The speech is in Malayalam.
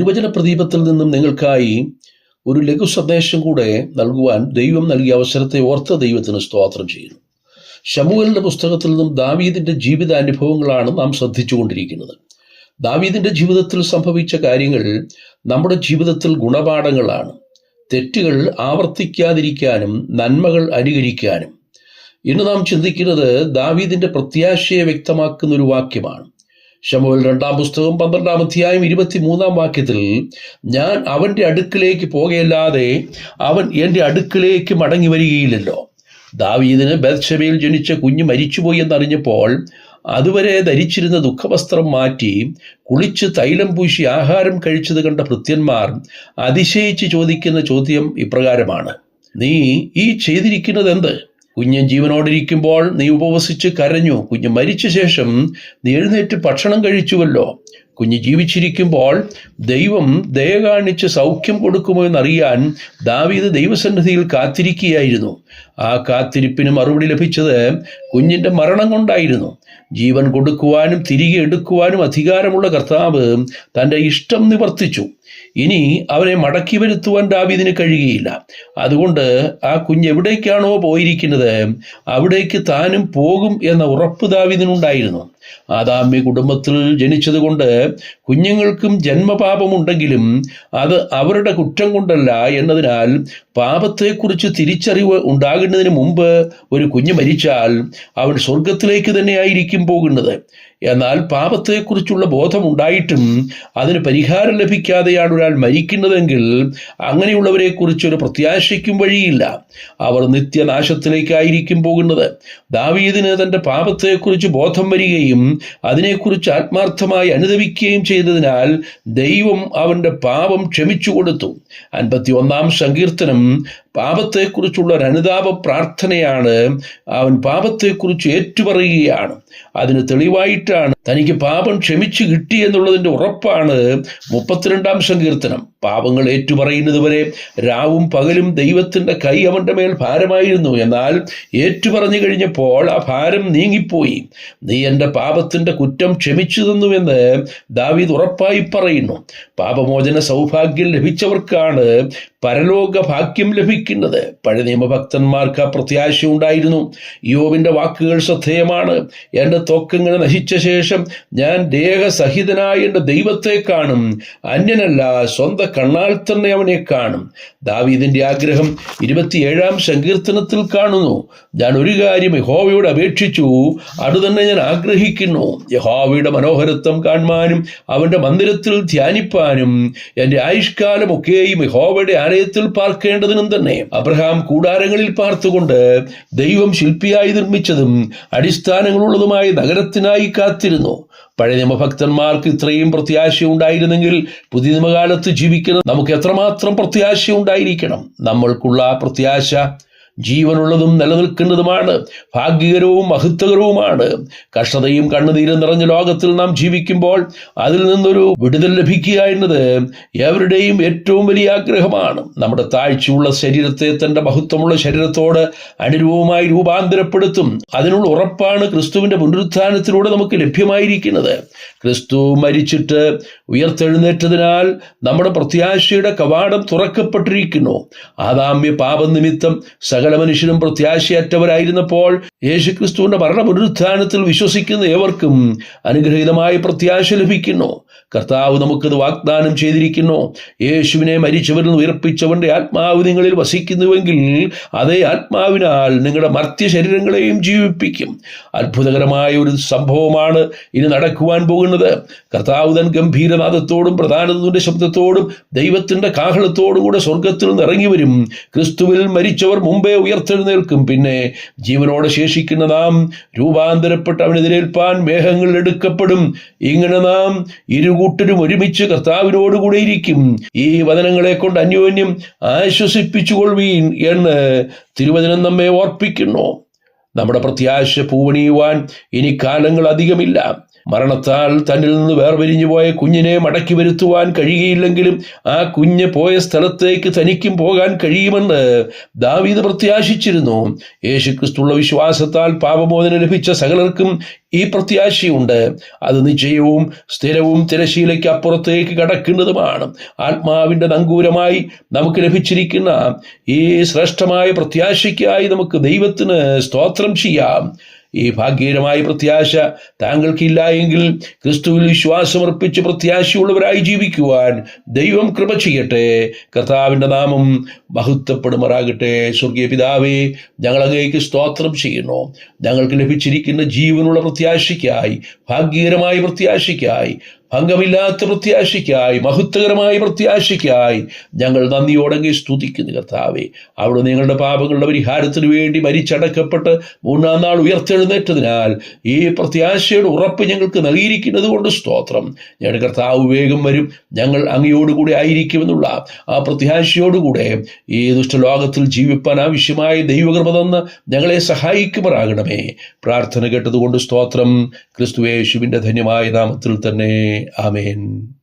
തിരുവചന പ്രദീപത്തിൽ നിന്നും നിങ്ങൾക്കായി ഒരു ലഘു സന്ദേശം കൂടെ നൽകുവാൻ ദൈവം നൽകിയ അവസരത്തെ ഓർത്ത ദൈവത്തിന് സ്തോത്രം ചെയ്യുന്നു. ശമുവലിന്റെ പുസ്തകത്തിൽ നിന്നും ദാവീദിന്റെ ജീവിതാനുഭവങ്ങളാണ് നാം ശ്രദ്ധിച്ചുകൊണ്ടിരിക്കുന്നത്. ദാവീദിന്റെ ജീവിതത്തിൽ സംഭവിച്ച കാര്യങ്ങൾ നമ്മുടെ ജീവിതത്തിൽ ഗുണപാഠങ്ങളാണ്. തെറ്റുകൾ ആവർത്തിക്കാതിരിക്കാനും നന്മകൾ അനുകരിക്കാനും. ഇന്ന് നാം ചിന്തിക്കുന്നത് ദാവീദിന്റെ പ്രത്യാശയെ വ്യക്തമാക്കുന്ന ഒരു വാക്യമാണ്. ശമുവൽ രണ്ടാം പുസ്തകം പന്ത്രണ്ടാം അധ്യായം ഇരുപത്തിമൂന്നാം വാക്യത്തിൽ ഞാൻ അവന്റെ അടുക്കിലേക്ക് പോകയല്ലാതെ അവൻ എന്റെ അടുക്കിലേക്ക് മടങ്ങി വരികയില്ലല്ലോ. ദാവീദിന് ബത്ഷബയിൽ ജനിച്ച കുഞ്ഞ് മരിച്ചുപോയി എന്നറിഞ്ഞപ്പോൾ അതുവരെ ധരിച്ചിരുന്ന ദുഃഖവസ്ത്രം മാറ്റി കുളിച്ച് തൈലം പൂശി ആഹാരം കഴിച്ചത് കണ്ട ഭൃത്യന്മാർ അതിശയിച്ച് ചോദിക്കുന്ന ചോദ്യം ഇപ്രകാരമാണ്. നീ ഈ ചെയ്തിരിക്കുന്നത് എന്ത് കുഞ്ഞൻ ജീവനോടിരിക്കുമ്പോൾ നീ ഉപവസിച്ച് കരഞ്ഞു. കുഞ്ഞ് മരിച്ച ശേഷം നീ എഴുന്നേറ്റ് ഭക്ഷണം കഴിച്ചുവല്ലോ. കുഞ്ഞ് ജീവിച്ചിരിക്കുമ്പോൾ ദൈവം ദയ കാണിച്ച് സൗഖ്യം കൊടുക്കുമോ എന്നറിയാൻ ദാവീദ് ദൈവസന്നിധിയിൽ കാത്തിരിക്കുകയായിരുന്നു. ആ കാത്തിരിപ്പിന് മറുപടി ലഭിച്ചത് കുഞ്ഞിന്റെ മരണം കൊണ്ടായിരുന്നു. ജീവൻ കൊടുക്കുവാനും തിരികെ എടുക്കുവാനും അധികാരമുള്ള കർത്താവ് തന്റെ ഇഷ്ടം നിവർത്തിച്ചു. ഇനി അവനെ മടക്കി വരുത്തുവാൻ ദാവീദിന് കഴിയുകയില്ല. അതുകൊണ്ട് ആ കുഞ്ഞ് എവിടേക്കാണോ പോയിരിക്കുന്നത് അവിടേക്ക് താനും പോകും എന്ന ഉറപ്പ് ദാവീദിനുണ്ടായിരുന്നു. ആദാമ്യ കുടുംബത്തിൽ ജനിച്ചതുകൊണ്ട് കുഞ്ഞുങ്ങൾക്കും ജന്മപാപമുണ്ടെങ്കിലും അത് അവരുടെ കുറ്റം കൊണ്ടല്ല എന്നതിനാൽ പാപത്തെക്കുറിച്ച് തിരിച്ചറിവ് ഉണ്ടാകുന്നതിന് മുമ്പ് ഒരു കുഞ്ഞ് മരിച്ചാൽ അവൻ സ്വർഗത്തിലേക്ക് തന്നെയായിരിക്കും പോകുന്നത്. എന്നാൽ പാപത്തെക്കുറിച്ചുള്ള ബോധമുണ്ടായിട്ടും അതിന് പരിഹാരം ലഭിക്കാതെയാണ് ഒരാൾ മരിക്കുന്നതെങ്കിൽ അങ്ങനെയുള്ളവരെ കുറിച്ച് ഒരു പ്രത്യാശയ്ക്കും വഴിയില്ല. അവർ നിത്യനാശത്തിലേക്കായിരിക്കും പോകുന്നത്. ദാവീദിന് തന്റെ പാപത്തെക്കുറിച്ച് ബോധം വരികയും അതിനെക്കുറിച്ച് ആത്മാർത്ഥമായി അനുദവിക്കുകയും ചെയ്തതിനാൽ ദൈവം അവന്റെ പാപം ക്ഷമിച്ചു കൊടുത്തു. അൻപത്തി ഒന്നാം സങ്കീർത്തനം പാപത്തെക്കുറിച്ചുള്ള അനുതാപ പ്രാർത്ഥനയാണ് അവൻ പാപത്തെക്കുറിച്ച് ഏറ്റുപറയുകയാണ്. അതിന് തെളിവായിട്ടാണ് തനിക്ക് പാപം ക്ഷമിച്ചു കിട്ടി എന്നുള്ളതിന്റെ ഉറപ്പാണ് മുപ്പത്തിരണ്ടാം സങ്കീർത്തനം. പാപങ്ങൾ ഏറ്റുപറയുന്നത് വരെ രാവും പകലും ദൈവത്തിന്റെ കൈ അവന്റെ മേൽ ഭാരമായിരുന്നു. എന്നാൽ ഏറ്റുപറഞ്ഞു കഴിഞ്ഞപ്പോൾ ആ ഭാരം നീങ്ങിപ്പോയി. നീ എന്റെ പാപത്തിന്റെ കുറ്റം ക്ഷമിച്ചു തന്നുവെന്ന് ദാവീദ് ഉറപ്പായി പറയുന്നു. പാപമോചന സൗഭാഗ്യം ലഭിച്ചവർക്കാണ് പരലോക ഭാഗ്യം ലഭിക്കുന്നത്. പഴയ നിയമഭക്തന്മാർക്ക് പ്രത്യാശ ഉണ്ടായിരുന്നു. യോവിന്റെ വാക്കുകൾ ശ്രദ്ധേയമാണ്. എന്റെ തോക്കങ്ങൾ നശിച്ച ശേഷം ഞാൻ ദേഹസഹിതനായ എന്റെ ദൈവത്തെ കാണും. അന്യനല്ല സ്വന്തം കണ്ണാൽ തന്നെ അവനെ കാണും. ദാവീദിന്റെ ആഗ്രഹം ഇരുപത്തിയേഴാം സങ്കീർത്തനത്തിൽ കാണുന്നു. ഞാൻ ഒരു കാര്യം യഹോവയോട് അപേക്ഷിച്ചു. അതുതന്നെ ഞാൻ ആഗ്രഹിക്കുന്നു. യഹോവയുടെ മനോഹരത്വം കാണുവാനും അവന്റെ മന്ദിരത്തിൽ ധ്യാനിപ്പാനും എന്റെ ആയുഷ്കാലമൊക്കെയും യഹോവയുടെ ആലയത്തിൽ പാർക്കേണ്ടതിനും തന്നെ അബ്രഹാം കൂടാരങ്ങളിൽ പാർത്തുകൊണ്ട് ദൈവം ശില്പിയായി നിർമ്മിച്ചതും അടിസ്ഥാനങ്ങളുള്ളതുമായ നഗരത്തിനായി കാത്തിരുന്നു. പഴയ നിയമഭക്തന്മാർക്ക് ഇത്രയും പ്രത്യാശ ഉണ്ടായിരുന്നെങ്കിൽ പുതിയ നിയമകാലത്ത് ജീവിക്കുന്ന നമുക്ക് എത്രമാത്രം പ്രത്യാശ ഉണ്ടായിരിക്കണം നമ്മൾക്കുള്ള പ്രത്യാശ ജീവനുള്ളതും നിലനിൽക്കുന്നതുമാണ് ഭാഗ്യകരവും മഹത്വകരവുമാണ്. കഷ്ടതയും കണ്ണുനീരും നിറഞ്ഞ ലോകത്തിൽ നാം ജീവിക്കുമ്പോൾ അതിൽ നിന്നൊരു വിടുതൽ ലഭിക്കുക എന്നത് എവരുടെയും ഏറ്റവും വലിയ ആഗ്രഹമാണ്. നമ്മുടെ താഴ്ചയുള്ള ശരീരത്തെ തന്റെ മഹത്വമുള്ള ശരീരത്തോട് അനുരൂപമായി രൂപാന്തരപ്പെടുത്തും. അതിനുള്ള ഉറപ്പാണ് ക്രിസ്തുവിന്റെ പുനരുത്ഥാനത്തിലൂടെ നമുക്ക് ലഭ്യമായിരിക്കുന്നത്. ക്രിസ്തു മരിച്ചിട്ട് ഉയർത്തെഴുന്നേറ്റതിനാൽ നമ്മുടെ പ്രത്യാശയുടെ കവാടം തുറക്കപ്പെട്ടിരിക്കുന്നു. ആദാമ്യ പാപനിമിത്തം സകല മനുഷ്യരും പ്രത്യാശയറ്റവരായിരുന്നപ്പോൾ യേശുക്രിസ്തുവിന്റെ മരണ പുനരുദ്ധാനത്തിൽ വിശ്വസിക്കുന്ന ഏവർക്കും അനുഗ്രഹീതമായ പ്രത്യാശ ലഭിക്കുന്നു. കർത്താവ് നമുക്കത് വാഗ്ദാനം ചെയ്തിരിക്കുന്നു. യേശുവിനെ മരിച്ചവരിൽ ഉയർപ്പിച്ചവന്റെ ആത്മാവ് നിങ്ങളിൽ വസിക്കുന്നുവെങ്കിൽ അതേ ആത്മാവിനാൽ നിങ്ങളുടെ മർത്യ ശരീരങ്ങളെയും ജീവിപ്പിക്കും. അത്ഭുതകരമായ ഒരു സംഭവമാണ് ഇനി നടക്കുവാൻ പോകുന്നത്. കർത്താവ് തൻ ഗംഭീരനാഥത്തോടും പ്രധാനത്തിന്റെ ശബ്ദത്തോടും ദൈവത്തിന്റെ കാഹളത്തോടും കൂടെ സ്വർഗത്തിൽ നിന്ന് ഇറങ്ങി വരും. ക്രിസ്തുവിൽ മരിച്ചവർ മുമ്പേ ഉയർത്തെഴുന്നേൽക്കും. പിന്നെ ജീവനോടെ ശേഷിക്കുന്ന നാം രൂപാന്തരപ്പെട്ട് അവനെതിരേൽപ്പാൻ മേഘങ്ങളിൽ എടുക്കപ്പെടും. ഇങ്ങനെ നാം ഇരുകൂട്ടരും ഒരുമിച്ച് കർത്താവിനോടുകൂടെ ഇരിക്കും. ഈ വചനങ്ങളെ കൊണ്ട് അന്യോന്യം ആശ്വസിപ്പിച്ചുകൊള്ളുവീൻ എന്ന് തിരുവചനം നമ്മെ ഓർപ്പിക്കുന്നു. നമ്മുടെ പ്രത്യാശ പൂവണിയുവാൻ ഇനി കാലങ്ങൾ അധികമില്ല. മരണത്താൽ തന്നിൽ നിന്ന് വേർപിരിഞ്ഞു പോയ കുഞ്ഞിനെ മടക്കി വരുത്തുവാൻ കഴിയുകയില്ലെങ്കിലും ആ കുഞ്ഞ് പോയ സ്ഥലത്തേക്ക് തനിക്കും പോകാൻ കഴിയുമെന്ന് ദാവീദ് പ്രത്യാശിച്ചിരുന്നു. യേശുക്രിസ്തുള്ള വിശ്വാസത്താൽ പാപമോചനം ലഭിച്ച സകലർക്കും ഈ പ്രത്യാശയുണ്ട്. അത് നിശ്ചയവും സ്ഥിരവും തിരശീലയ്ക്ക് അപ്പുറത്തേക്ക് കടക്കുന്നതുമാണ് ആത്മാവിന്റെ നങ്കൂരമായി നമുക്ക് ലഭിച്ചിരിക്കുന്ന ഈ ശ്രേഷ്ഠമായ പ്രത്യാശയ്ക്കായി നമുക്ക് ദൈവത്തിന് സ്തോത്രം ചെയ്യാം. ഈ ഭാഗ്യകരമായ പ്രത്യാശ താങ്കൾക്കില്ല എങ്കിൽ ക്രിസ്തുവിൽ വിശ്വാസമർപ്പിച്ച് പ്രത്യാശയുള്ളവരായി ജീവിക്കുവാൻ ദൈവം കൃപ ചെയ്യട്ടെ. കർത്താവിന്റെ നാമം മഹത്വപ്പെടുമാറാകട്ടെ. സ്വർഗീയ പിതാവേ ഞങ്ങളങ്ങേക്ക് സ്തോത്രം ചെയ്യുന്നു. ഞങ്ങൾക്ക് ലഭിച്ചിരിക്കുന്ന ജീവനുള്ള പ്രത്യാശയ്ക്കായി ഭാഗ്യകരമായ പ്രത്യാശയ്ക്കായി ഭംഗമില്ലാത്ത പ്രത്യാശയ്ക്കായി മഹത്വകരമായ പ്രത്യാശയ്ക്കായി ഞങ്ങൾ നന്ദിയോടങ്ങി സ്തുതിക്കുന്നു കർത്താവെ. അവിടെ നിങ്ങളുടെ പാപങ്ങളുടെ പരിഹാരത്തിന് വേണ്ടി മരിച്ചടക്കപ്പെട്ട് മൂന്നാം നാൾ ഉയർത്തെഴുന്നേറ്റതിനാൽ ഈ പ്രത്യാശയുടെ ഉറപ്പ് ഞങ്ങൾക്ക് നൽകിയിരിക്കുന്നത് കൊണ്ട് സ്തോത്രം. ഞങ്ങളുടെ കർത്താവ് വേഗം വരും. ഞങ്ങൾ അങ്ങയോടുകൂടി ആയിരിക്കുമെന്നുള്ള ആ പ്രത്യാശയോടുകൂടെ ഈ ദുഷ്ടലോകത്തിൽ ജീവിപ്പാൻ ആവശ്യമായ ദൈവകൃപ തന്ന് ഞങ്ങളെ സഹായിക്കുമാറാകണമേ. പ്രാർത്ഥന കേട്ടതുകൊണ്ട് സ്തോത്രം. ക്രിസ്തുവേശുവിന്റെ ധന്യമായ നാമത്തിൽ തന്നെ I mean,